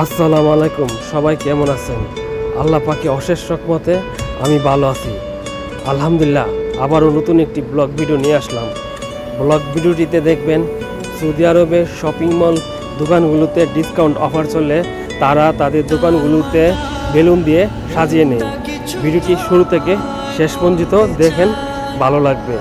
আসসালামু আলাইকুম, সবাই কেমন আছেন? আল্লাহ পাকে অশেষ রকমতে আমি ভালো আছি। আলহামদুলিল্লাহ, আবারও নতুন একটি ব্লগ ভিডিও নিয়ে আসলাম। ব্লগ ভিডিওটিতে দেখবেন, সৌদি আরবের শপিং মল দোকানগুলোতে ডিসকাউন্ট অফার চললে তারা তাদের দোকানগুলোতে বেলুন দিয়ে সাজিয়ে নেয়। ভিডিওটি শুরু থেকে শেষ পর্যন্ত দেখেন, ভালো লাগবে।